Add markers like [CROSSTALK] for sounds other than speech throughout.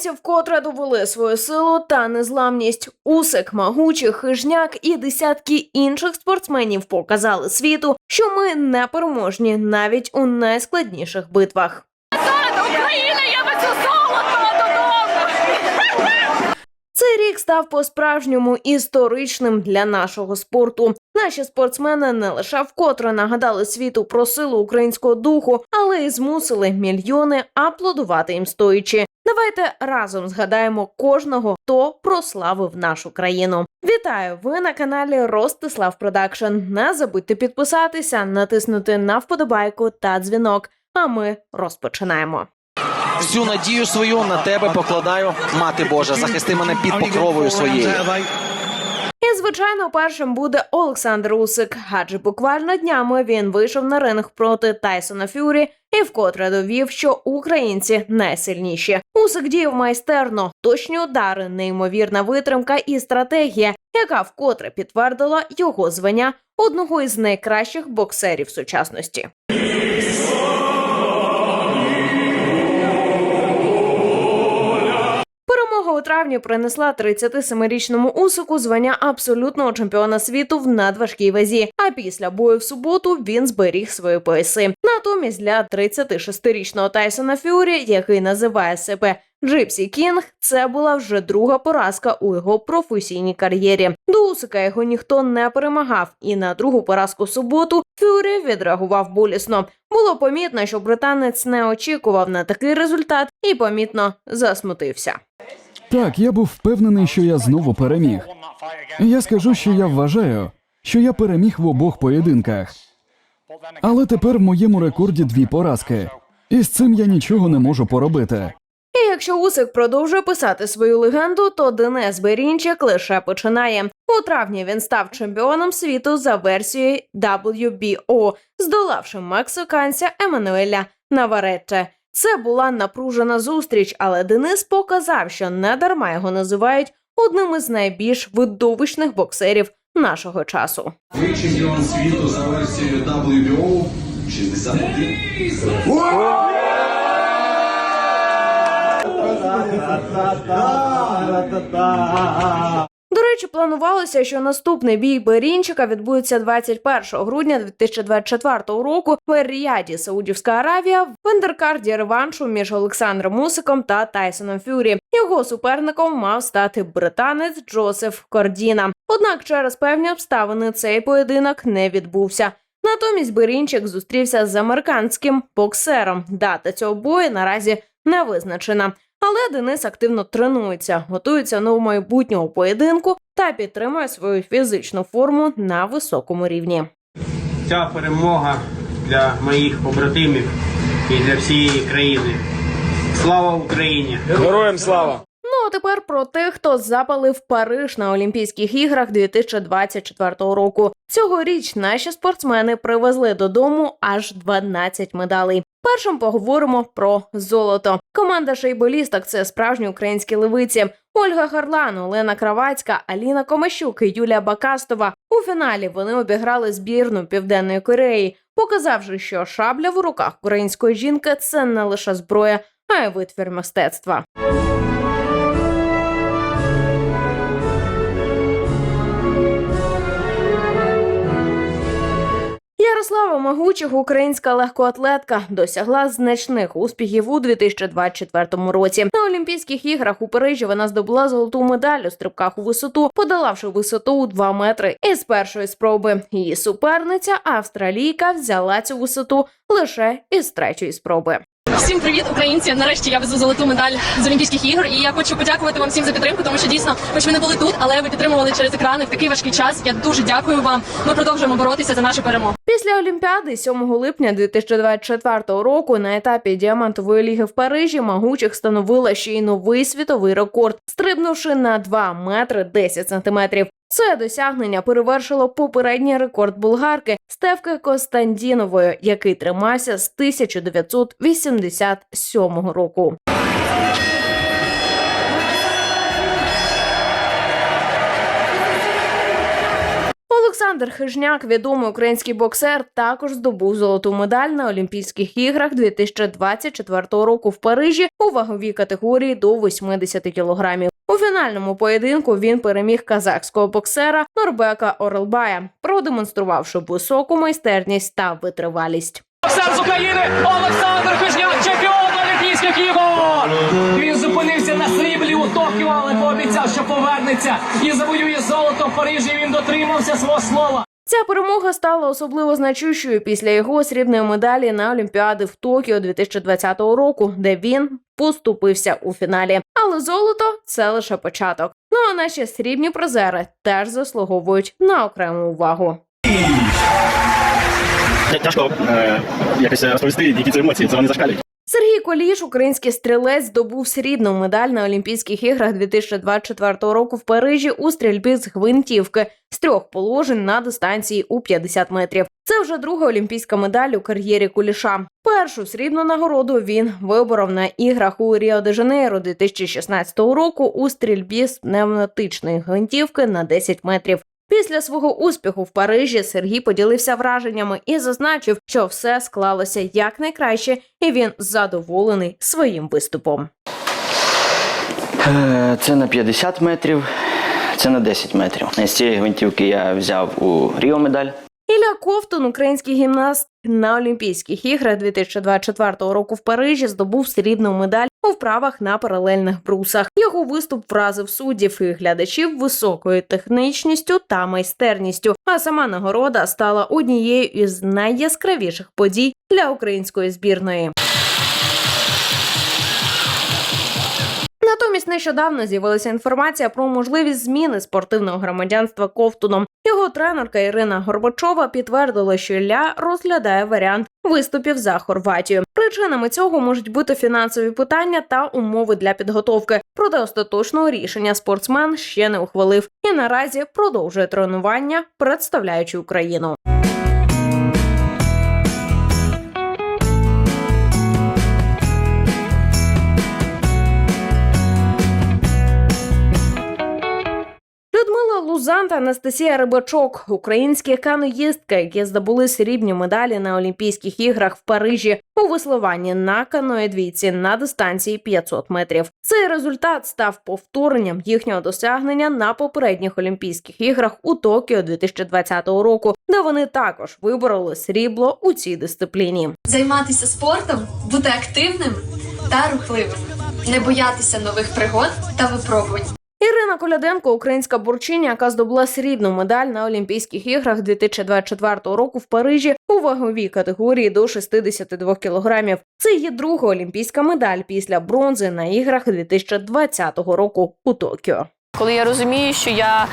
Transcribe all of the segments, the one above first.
Українці вкотре довели свою силу та незламність. Усик, Магучий, Хижняк і десятки інших спортсменів показали світу, що ми непереможні навіть у найскладніших битвах. Україна, я везу! Цей рік став по-справжньому історичним для нашого спорту. Наші спортсмени не лише вкотре нагадали світу про силу українського духу, але й змусили мільйони аплодувати їм стоячи. Давайте разом згадаємо кожного, хто прославив нашу країну. Вітаю! Ви на каналі Ростислав Продакшн. Не забудьте підписатися, натиснути на вподобайку та дзвінок. А ми розпочинаємо. Всю надію свою на тебе покладаю, мати Божа, захисти мене під покровою своєю. Звичайно, першим буде Олександр Усик, адже буквально днями він вийшов на ринг проти Тайсона Фюрі і вкотре довів, що українці найсильніші. Усик діяв майстерно, точні удари, неймовірна витримка і стратегія, яка вкотре підтвердила його звання одного із найкращих боксерів сучасності. У травні принесла 37-річному Усику звання абсолютного чемпіона світу в надважкій вазі. А після бою в суботу він зберіг свої пояси. Натомість для 36-річного Тайсона Фюрі, який називає себе Джипсі Кінг, це була вже друга поразка у його професійній кар'єрі. До Усика його ніхто не перемагав, і на другу поразку суботу Фюрі відреагував болісно. Було помітно, що британець не очікував на такий результат і помітно засмутився. Так, я був впевнений, що я знову переміг. Я скажу, що я вважаю, що я переміг в обох поєдинках. Але тепер в моєму рекорді дві поразки, і з цим я нічого не можу поробити. І якщо Усик продовжує писати свою легенду, то Денис Берінчик лише починає. У травні він став чемпіоном світу за версією WBO, здолавши мексиканця Еммануеля Наваретте. Це була напружена зустріч, але Денис показав, що не дарма його називають одним із найбільш видовищних боксерів нашого часу. Ви чемпіон світу за версією WBO 61. Речі, планувалося, що наступний бій Берінчика відбудеться 21 грудня 2024 року в Ер-Ріаді, Саудівська Аравія, в ендеркарді реваншу між Олександром Мусиком та Тайсоном Фюрі. Його суперником мав стати британець Джозеф Кордіна. Однак через певні обставини цей поєдинок не відбувся. Натомість Берінчик зустрівся з американським боксером. Дата цього бою наразі не визначена. Але Денис активно тренується, готується до майбутнього поєдинку та підтримує свою фізичну форму на високому рівні. Ця перемога для моїх побратимів і для всієї країни. Слава Україні! Героям слава! Ну а тепер про тих, хто запалив Париж на Олімпійських іграх 2024 року. Цьогоріч наші спортсмени привезли додому аж 12 медалей. Першим поговоримо про золото. Команда шейболісток це справжні українські левиці. Ольга Гарлан, Олена Кравацька, Аліна Комащук і Юлія Бакастова. У фіналі вони обіграли збірну Південної Кореї, показавши, що шабля в руках української жінки це не лише зброя, а й витвір мистецтва. Ярослава Магучих, українська легкоатлетка, досягла значних успіхів у 2024 році. На Олімпійських іграх у Парижі вона здобула золоту медаль у стрибках у висоту, подолавши висоту у 2 метри. Із першої спроби її суперниця, австралійка, взяла цю висоту лише із третьої спроби. Всім привіт, українці! Нарешті я везу золоту медаль з Олімпійських ігор. І я хочу подякувати вам всім за підтримку, тому що дійсно, хоч ви не були тут, але ви підтримували через екрани в такий важкий час. Я дуже дякую вам. Ми продовжуємо боротися за нашу перемогу. Після Олімпіади 7 липня 2024 року на етапі діамантової ліги в Парижі Магучих встановила ще й новий світовий рекорд, стрибнувши на 2 метри 10 сантиметрів. Це досягнення перевершило попередній рекорд булгарки Стевки Костандінової, який тримався з 1987 року. Олександр Хижняк, відомий український боксер, також здобув золоту медаль на Олімпійських іграх 2024 року в Парижі у ваговій категорії до 80 кілограмів. У фінальному поєдинку він переміг казахського боксера Норбека Орлбая, продемонструвавши високу майстерність та витривалість. Боксер з України Олександр Кожняк, чемпіон Олімпійських ігор. Він зупинився на сріблі у Токіо, але пообіцяв, що повернеться і завоює золото в Парижі. Він дотримався свого слова. Ця перемога стала особливо значущою після його срібної медалі на Олімпіади в Токіо 2020 року, де він поступився у фіналі. Але золото це лише початок. Ну а наші срібні призери теж заслуговують на окрему увагу. Тяжко е, якось розповісти, які це емоції, це вони зашкалюють. Сергій Коліш, український стрілець, здобув срібну медаль на Олімпійських іграх 2024 року в Парижі у стрільбі з гвинтівки з трьох положень на дистанції у 50 метрів. Це вже друга олімпійська медаль у кар'єрі Куліша. Першу срібну нагороду він виборов на іграх у Ріо де Жанейро 2016 року у стрільбі з пневматичної гвинтівки на 10 метрів. Після свого успіху в Парижі Сергій поділився враженнями і зазначив, що все склалося якнайкраще, і він задоволений своїм виступом. Е, Це на 50 метрів, це на 10 метрів. З цієї гвинтівки я взяв у Ріо медаль. Ілля Ковтун, український гімнаст на Олімпійських іграх 2024 року в Парижі, здобув срібну медаль у вправах на паралельних брусах. Його виступ вразив суддів і глядачів високою технічністю та майстерністю. А сама нагорода стала однією із найяскравіших подій для української збірної. Натомість нещодавно з'явилася інформація про можливість зміни спортивного громадянства Ковтуном. Його тренерка Ірина Горбачова підтвердила, що Ілля розглядає варіант виступів за Хорватію. Причинами цього можуть бути фінансові питання та умови для підготовки. Проте остаточного рішення спортсмен ще не ухвалив і наразі продовжує тренування, представляючи Україну. Людмила Анастасія Рибачок, українські каноїстки, які здобули срібні медалі на Олімпійських іграх в Парижі у веслуванні на каноедвійці на дистанції 500 метрів. Цей результат став повторенням їхнього досягнення на попередніх Олімпійських іграх у Токіо 2020 року, де вони також вибороли срібло у цій дисципліні. займатися спортом, бути активним та рухливим, не боятися нових пригод та випробувань. Ірина Коляденко, українська борчиня, яка здобула срібну медаль на Олімпійських іграх 2024 року в Парижі у ваговій категорії до 62 кілограмів. Це її друга олімпійська медаль після бронзи на іграх 2020 року у Токіо. Коли я розумію, що я,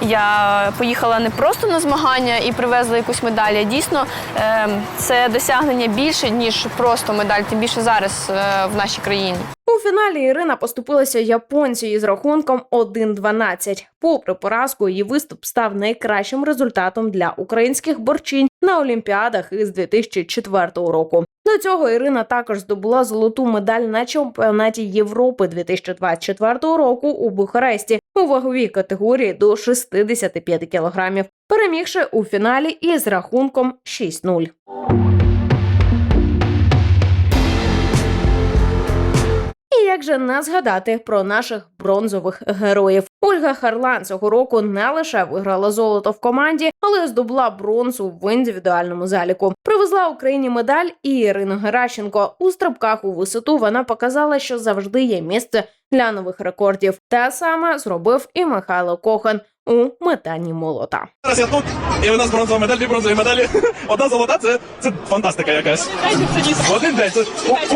я поїхала не просто на змагання і привезла якусь медаль, а дійсно е, це досягнення більше, ніж просто медаль, тим більше зараз е, в нашій країні. У фіналі Ірина поступилася японцю із рахунком 1-12. Попри поразку, її виступ став найкращим результатом для українських борчинь на Олімпіадах із 2004 року. До цього Ірина також здобула золоту медаль на чемпіонаті Європи 2024 року у Бухаресті у ваговій категорії до 65 кілограмів, перемігши у фіналі із рахунком 6-0. Як же не згадати про наших бронзових героїв? Ольга Харлан цього року не лише виграла золото в команді, але й здобула бронзу в індивідуальному заліку. Привезла Україні медаль і Ірина Геращенко. У стрибках у висоту вона показала, що завжди є місце для нових рекордів. Те саме зробив і Михайло Кохан у метанні молота. Зараз я тут, і у нас бронзова медаль, дві бронзові медалі. [LAUGHS] Одна золота це, це фантастика якась. Один день це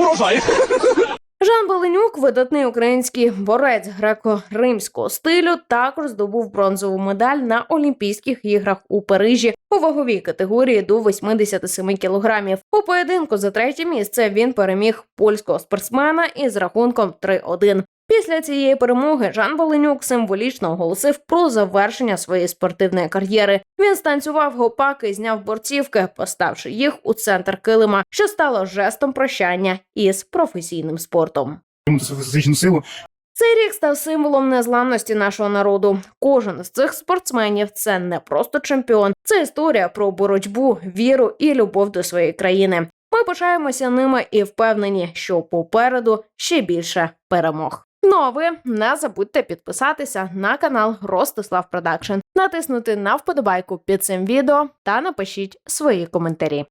урожай. [LAUGHS] Жан Баленюк, видатний український борець греко-римського стилю, також здобув бронзову медаль на Олімпійських іграх у Парижі у ваговій категорії до 87 кілограмів. У поєдинку за третє місце він переміг польського спортсмена із рахунком 3-1. Після цієї перемоги Жан Боленюк символічно оголосив про завершення своєї спортивної кар'єри. Він станцював гопак і зняв борцівки, поставши їх у центр килима, що стало жестом прощання із професійним спортом. Фізичну силу. Цей рік став символом незламності нашого народу. Кожен з цих спортсменів це не просто чемпіон, це історія про боротьбу, віру і любов до своєї країни. Ми пишаємося ними і впевнені, що попереду ще більше перемог. Ну ви не забудьте підписатися на канал Ростислав Продакшн, натиснути на вподобайку під цим відео та напишіть свої коментарі.